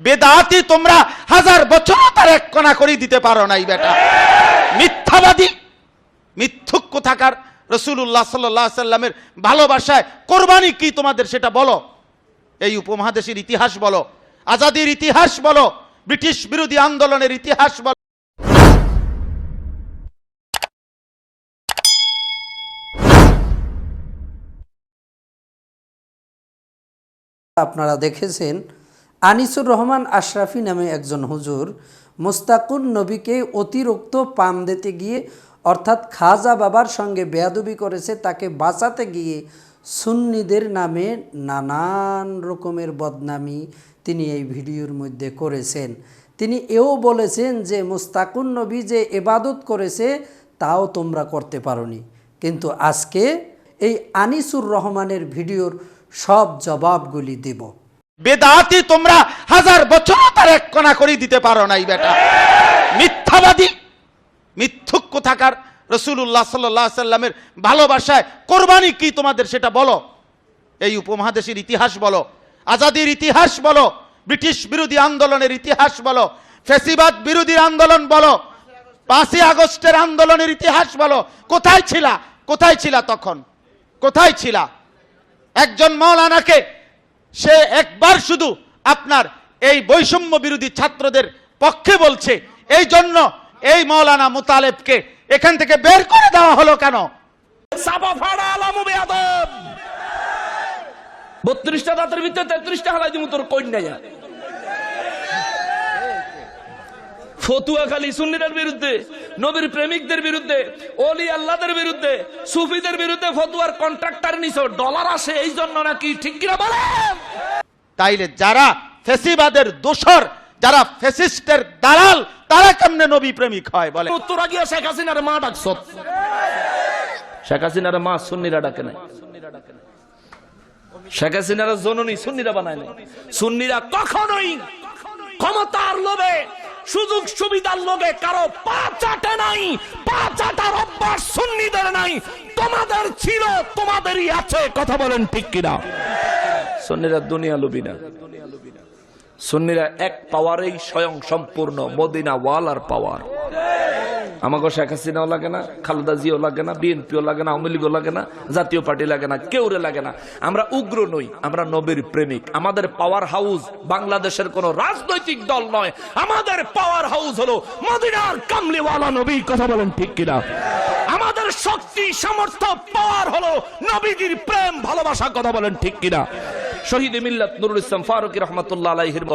বেদাতি তোমরা হাজার বছর তার এক কণা করে দিতে পারো নাই বেটা। মিথ্যাবাদী, মিথ্যুক কোথাকার রসুল্লাহ সাল্লাহ সাল্লামের ভালোবাসায় কোরবানি কি তোমাদের সেটা বলো। এই উপমহাদেশের ইতিহাস বলো, আজাদির ইতিহাস বলো, ব্রিটিশ বিরোধী আন্দোলনের ইতিহাস বলো। আপনারা দেখেছেন আনিসুর রহমান আশরাফি নামে একজন হুজুর মুস্তাকুন নবীকে অতিরিক্ত পাম দিতে গিয়ে অর্থাৎ খাজা বাবার সঙ্গে বেয়াদবি করেছে, তাকে বাঁচাতে গিয়ে সুন্নিদের নামে নানান রকমের বদনামি তিনি এই ভিডিওর মধ্যে করেছেন। তিনি এও বলেছেন যে, মুস্তাকুন নবী যে এবাদত করেছে, তাও তোমরা করতে পারোনি। কিন্তু আজকে এই আনিসুর রহমানের ভিডিওর সব জবাবগুলি দেব। বেদাতি তোমরা হাজার বছর তার এক কণা করে দিতে পারো নাই, বেটা। মিথ্যাবাদী, মিথ্যুক কোথাকার রসুল্লাহ সাল্লাহ সাল্লামের ভালোবাসায় কোরবানি কি তোমাদের সেটা বলো। এই উপমহাদেশের ইতিহাস বলো, আজাদির ইতিহাস বলো, ব্রিটিশ বিরোধী আন্দোলনের ইতিহাস বলো, ফেসিবাদ বিরোধী আন্দোলন বলো, পাঁচই আগস্টের আন্দোলনের ইতিহাস বলো, কোথায় ছিলা কোথায় ছিলা তখন? কোথায় ছিলা? একজন মৌলানাকে সে একবার শুধু আপনার এই বৈষম্য বিরোধী ছাত্রদের পক্ষে বলছে, এই জন্য এই মৌলানা মুতালেবকে এখান থেকে বের করে দেওয়া হলো কেন? বত্রিশটা তেত্রিশটা ফতুয়া খালি সুন্নিদের বিরুদ্ধে, নবীর প্রেমিকদের বিরুদ্ধে অলি আল্লাহদের বিরুদ্ধে, সুফিদের বিরুদ্ধে ফতুয়ার কন্ট্রাক্টর নিছো ডলার আসে এই জন্য নাকি, ঠিক কিনা বলেন? তাইলে যারা ফেসিবাদের দোসর যারা ফেসিস্টের দালাল, তারা কেমনে নবী প্রেমিক হয় বলে? উত্তরা গিয়া শেখ হাসিনার মা ডাকছ শেখ হাসিনার মা সুন্নিরা ডাকে নাই। শেখ হাসিনার জননী সুন্নিরা বানায় নাই। সুন্নিরা কখনোই ক্ষমতার লোভে, সুযোগ সুবিধার লোভে কারও পা চাটে নাই, পা চাটার অভ্যাস সুন্নিদের নাই। তোমাদের ছিল, তোমাদেরই আছে, কথা বলেন ঠিক কিনা? সুন্নিরা দুনিয়া লোভী না। সুন্নিরা এক পাওয়ারেই স্বয়ং সম্পূর্ণ মদিনা ওয়ালার পাওয়ার। আমাকে শেখ হাসিনাও লাগে না, খালেদা জিও লাগে না, বিএনপিও লাগে না, আওয়ামী লীগও লাগে না, জাতীয় পার্টি লাগে না কেউরে লাগে না। আমরা উগ্র নই, আমরা নবীর প্রেমিক। আমাদের পাওয়ার হাউস বাংলাদেশের কোন রাজনৈতিক দল নয়। আমাদের পাওয়ার হাউস হলো মদিনার কামলিওয়ালা নবী, কথা বলেন ঠিক কিনা? আমাদের শক্তি, সামর্থ্য, পাওয়ার হলো নবীজির প্রেম, ভালোবাসা, কথা বলেন ঠিক কিনা? শহীদ মিল্লাত নুরুল ইসলাম ফারুকি রহমতুল্লাহ আলাইহির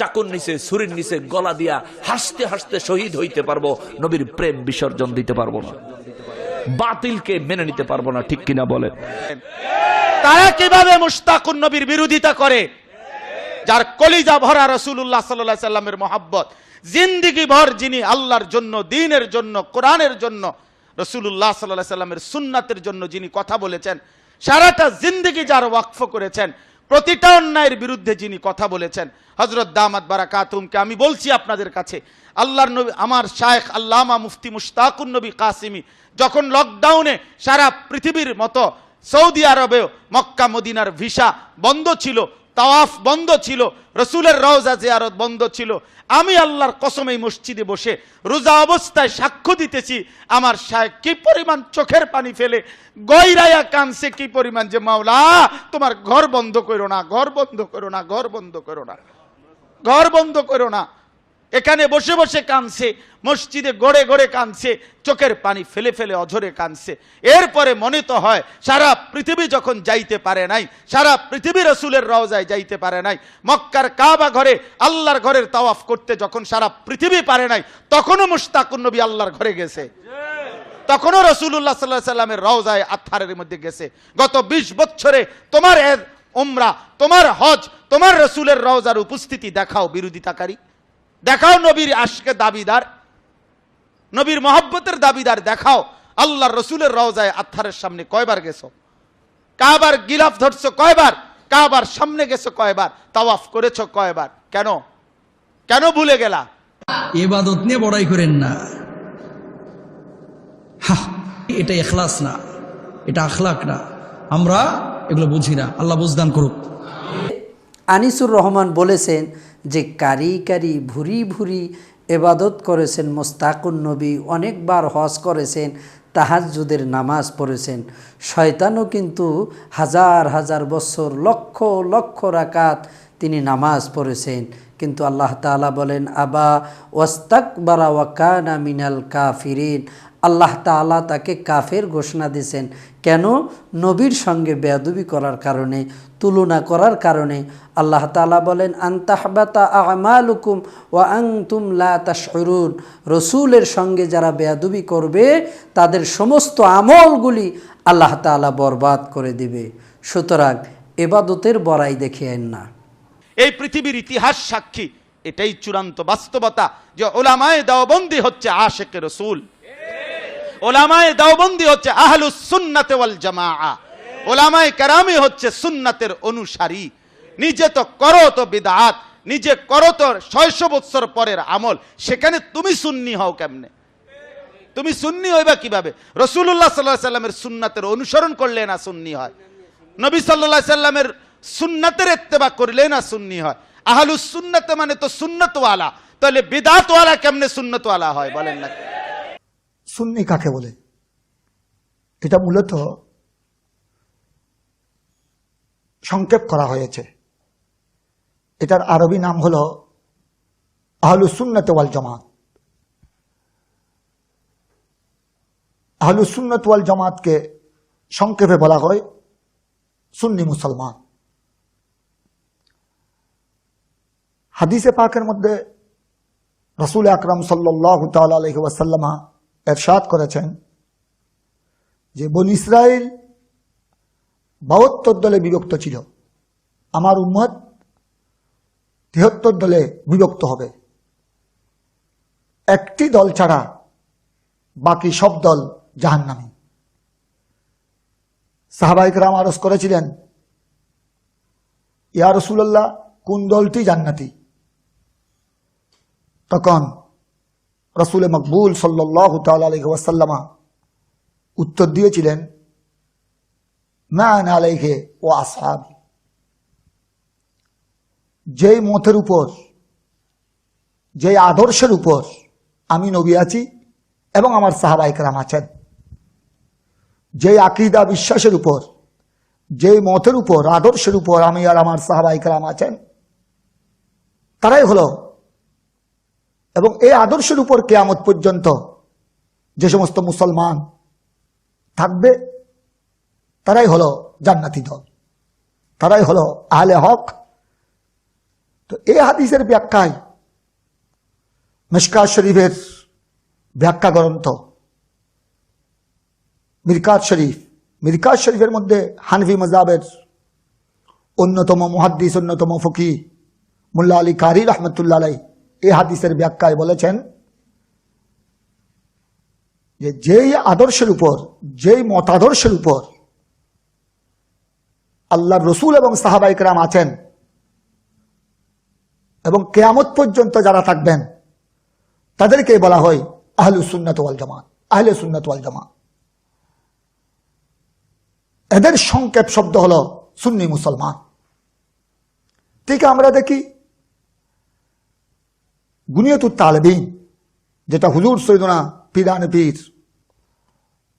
চাকুর নিচে, ছুরির নিচে গলা দিয়া হাসতে হাসতে শহীদ হইতে পারব, নবীর প্রেম বিসর্জন দিতে পারব না। বাতিলকে মেনে নিতে পারব না, ঠিক কিনা বলেন? তারা কীভাবে মুস্তাকুন নবীর বিরোধিতা করে? যার কলিজা ভরা রসুল্লাহ সাল্লাহ সাল্লামের মহাব্বত, জিন্দিগি ভর যিনি আল্লাহর জন্য, দিনের জন্য, কোরআনের জন্য রসুল্লাহ সাল্লাহ সাল্লামের সুন্নাতের জন্য যিনি কথা বলেছেন, সারাটা জিন্দিগি যার ওয়াকফ করেছেন প্রতিটা অন্যায়ের বিরুদ্ধে যিনি কথা বলেছেন হজরত দামাত বারা কাতুমকে আমি বলছি আপনাদের কাছে, আল্লাহর নবী, আমার শায়েখ আল্লামা মুফতি মুশতাকুন নবী কাসিমি যখন লকডাউনে সারা পৃথিবীর মতো সৌদি আরবেও মক্কা মদিনার ভিসা বন্ধ ছিল তাওয়াফ বন্ধ ছিল, রসুলের রওজা জিয়ারত বন্ধ ছিল। আমি আল্লাহর কসম এই মসজিদে বসে রোজা অবস্থায় সাক্ষ্য দিতেছি, আমার সাহেব কি পরিমাণ চোখের পানি ফেলে গয়রায়া কানছে কি পরিমাণ যে, মাওলা, তোমার ঘর বন্ধ করো না, ঘর বন্ধ করো না, ঘর বন্ধ করো না, ঘর বন্ধ করো না। এখানে বসে বসে কানছে মসজিদে গড়ে গড়ে কানছে চোখের পানি ফেলে ফেলে অঝরে কানছে এরপরে মনে তো হয়, সারা পৃথিবী যখন যাইতে পারে নাই, সারা পৃথিবী রসুলের রওজায় যাইতে পারে নাই, মক্কার কাবা ঘরে আল্লাহর ঘরের তাওয়াফ করতে যখন সারা পৃথিবী পারে নাই, তখনও মুস্তাকুন নবী আল্লাহর ঘরে গেছে। তখনও রসুল্লাহ সাল্লাহ সাল্লামের রওজায় আত্মারের মধ্যে গেছে। গত ২০ বছরে তোমার এর উমরা, তোমার হজ, তোমার রসুলের রওজার উপস্থিতি দেখাও বিরোধিতাকারী। দেখাও নবীর আশকে দাবিদার, নবীর মহব্বতের দাবিদার দেখাও। আল্লাহর রসুলের রওজায় আত্মারের সামনে কয়বার গেছো? কাবার গিলাফ ধরছো কয়বার? কাবার সামনে গেছো কয়বার? তাওয়াফ করেছ কয়বার? কেন? কেন ভুলে গেলা? এবাদত নিয়ে বড়াই করেন না। হা এটা এখলাস না, এটা আখলাক না। আমরা এগুলো বুঝি না, আল্লাহ বুঝদান করুক। আনিসুর রহমান বলেছেন যে কারি কারি ভুরি ভুরি এবাদত করেছেন মোস্তাকুন নবী, অনেকবার হজ করেছেন, তাহাজ্জুদের নামাজ পড়েছেন। শয়তানও কিন্তু হাজার হাজার বছর, লক্ষ লক্ষ রাকাত তিনি নামাজ পড়েছেন। কিন্তু আল্লাহ তাআলা বলেন, আবা ওয়াস্তাক বারা ওয়াকা ওয়াকানা মিনাল কাফিরিন। আল্লাহ তাআলা তাকে কাফের ঘোষণা দিয়েছেন কেন? নবীর সঙ্গে বেয়াদবি করার কারণে, তুলনা করার কারণে। আল্লাহ তাআলা বলেন, আন্তাহবাতা আমালুকুম ওয়া আনতুম লা তাশউরুন। রসুলের সঙ্গে যারা বেয়াদুবি করবে, তাদের সমস্ত আমলগুলি আল্লাহ তাআলা বরবাদ করে দিবে। সুতরাং এবাদতের বড়াই দেখিয়েন না। এই পৃথিবীর ইতিহাস সাক্ষী। এটাই চূড়ান্ত বাস্তবতা যে ওলামায় দাওবন্দি হচ্ছে আশেকে রসুল ওলামায়ে দাওবন্দি হচ্ছে আহলুস সুন্নাতে ওয়াল জামাআ। ওলামায়ে কেরামি হচ্ছে সুন্নাতের অনুসারী। নিজে তো করো তো বিদআত নিজে করো তো ছয়শো বৎসর পরের আমল। সেখানে তুমি সুন্নি হও কেমনে? তুমি সুন্নি হইবা কীভাবে? রসুল্লাহ সাল্লাহ সাল্লামের সুন্নাতের অনুসরণ করলে না সুন্নি হয়? নবী সাল্লাহ সাল্লামের সুন্নাতের এত্তেবা করলে না সুন্নি হয়? আহলুস সুন্নাতে মানে তো সুন্নতওয়ালা। তাহলে বিদাতওয়ালা কেমনে সুন্নতওয়ালা হয় বলেন না? সুন্নি কাকে বলে? এটা মূলত সংক্ষেপ করা হয়েছে। এটার আরবি নাম হল আহলুসুন্নত ওয়াল জামাত। আহলুসুন্নত ওয়াল জমাতকে সংক্ষেপে বলা হয় সুন্নি মুসলমান। হাদিসে পাকের মধ্যে রসুল আকরম সাল্লাহ ওয়াসাল্লামা এরশাদ করেছেন যে বন ইসরায়েল বাহাত্তর দলে বিভক্ত ছিল। আমার উম্মত তিহত্তর দলে বিভক্ত হবে। একটি দল ছাড়া বাকি সব দল জাহান্নামী। সাহাবাইকরাম আরজ করেছিলেন, ইয়া রসুল্লাহ কোন দলটি জান্নাতি? তখন রসুল মকবুল সাল্লাহ তাল্লামা উত্তর দিয়েছিলেন ম্যান আলাইহে ও আসহাব? যেই মতের উপর, যেই আদর্শের উপর আমি নবী আছি এবং আমার সাহাবাইকরাম আছেন, যেই আকিদা বিশ্বাসের উপর, যেই মতের উপর, আদর্শের উপর আমি আর আমার সাহাবাইকরাম আছেন, তারাই হলো এবং এই আদর্শের উপর কেয়ামত পর্যন্ত যে সমস্ত মুসলমান থাকবে, তারাই হলো জান্নাতি দল। তারাই হলো আহলে হক। তো এই হাদিসের ব্যাখ্যায় মিসকা শরীফের ব্যাখ্যা গ্রন্থ, মিরকাত শরীফ, মিরকাত শরীফের মধ্যে হানভি মজাবের অন্যতম মুহাদ্দিস, অন্যতম ফকি মুল্লা আলী কারি রহমতুল্লাহ আলাই এই হাদিসের ব্যাখ্যায় বলেছেন যে যেই আদর্শের উপর, যেই মতাদর্শের উপর আল্লাহর রসুল এবং সাহাবাইকরাম আছেন এবং কেয়ামত পর্যন্ত যারা থাকবেন, তাদেরকে বলা হয় আহলু সুন্নত ওয়াল জামাত, আহলে সুন্নত ওয়াল জামাত। এদের সংক্ষেপ শব্দ হলো সুন্নি মুসলমান। ঠিক আমরা দেখি গুনিয়তুর তালবিন, যেটা হুজুর সৈদনা পিরান পীর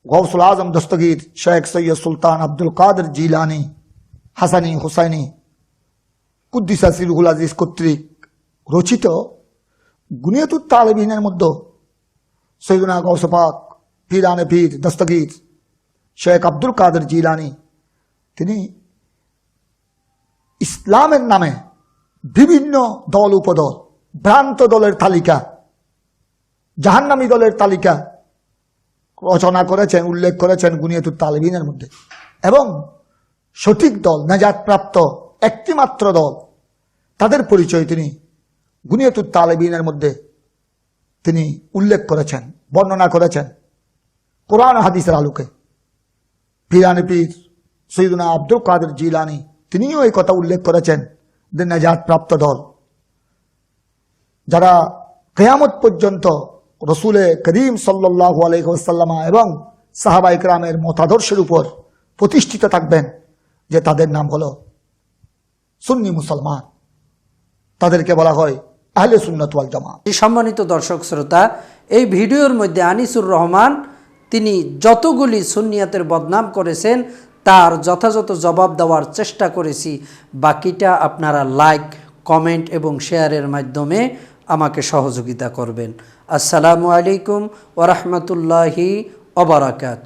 গৌসুল আজম দস্তগীর শেখ সৈয়দ সুলতান আব্দুল কাদের জিলানি, হাসানি, হুসাইনি, কুদ্দিসা সিরুহুল আজিজ কর্তৃক রচিত গুনিয়তুর তালবিনের মধ্যে সৈদনা গৌসপাক পিরানে পীর দস্তগীর শেখ আব্দুল কাদের জিলানি, তিনি ইসলামের নামে বিভিন্ন দল উপদল ভ্রান্ত দলের তালিকা, জাহান্নামী দলের তালিকা রচনা করেছেন, উল্লেখ করেছেন গুনিয়তুর তালিবিনের মধ্যে। এবং সঠিক দল নাজাত প্রাপ্ত একটিমাত্র দল, তাদের পরিচয় তিনি গুনিয়তুর তালেবিনের মধ্যে তিনি উল্লেখ করেছেন, বর্ণনা করেছেন। কোরআন হাদিসের আলোকে। পিরানি পীর সৈদুনা আব্দুল কাদের জিলানি, তিনিও এই কথা উল্লেখ করেছেন যে নাজাত প্রাপ্ত দল যারা কেয়ামত পর্যন্ত রসুলে করিম সাল্লাহ আলহ্লামা এবং সাহাবা ইকরামের মতাদর্শের উপর প্রতিষ্ঠিত থাকবেন, যে তাদের নাম হলো সুন্নি মুসলমান। তাদেরকে বলা হয় আহলে সুন্নত ওয়াল জামা সম্মানিত দর্শক শ্রোতা, এই ভিডিওর মধ্যে আনিসুর রহমান, তিনি যতগুলি সুন্নিয়াতের বদনাম করেছেন, তার যথাযথ জবাব দেওয়ার চেষ্টা করেছি। বাকিটা আপনারা লাইক, কমেন্ট এবং শেয়ারের মাধ্যমে আমাকে সহযোগিতা করবেন। আসসালামু আলাইকুম ওরহমতুল্লাহি অবরাকাত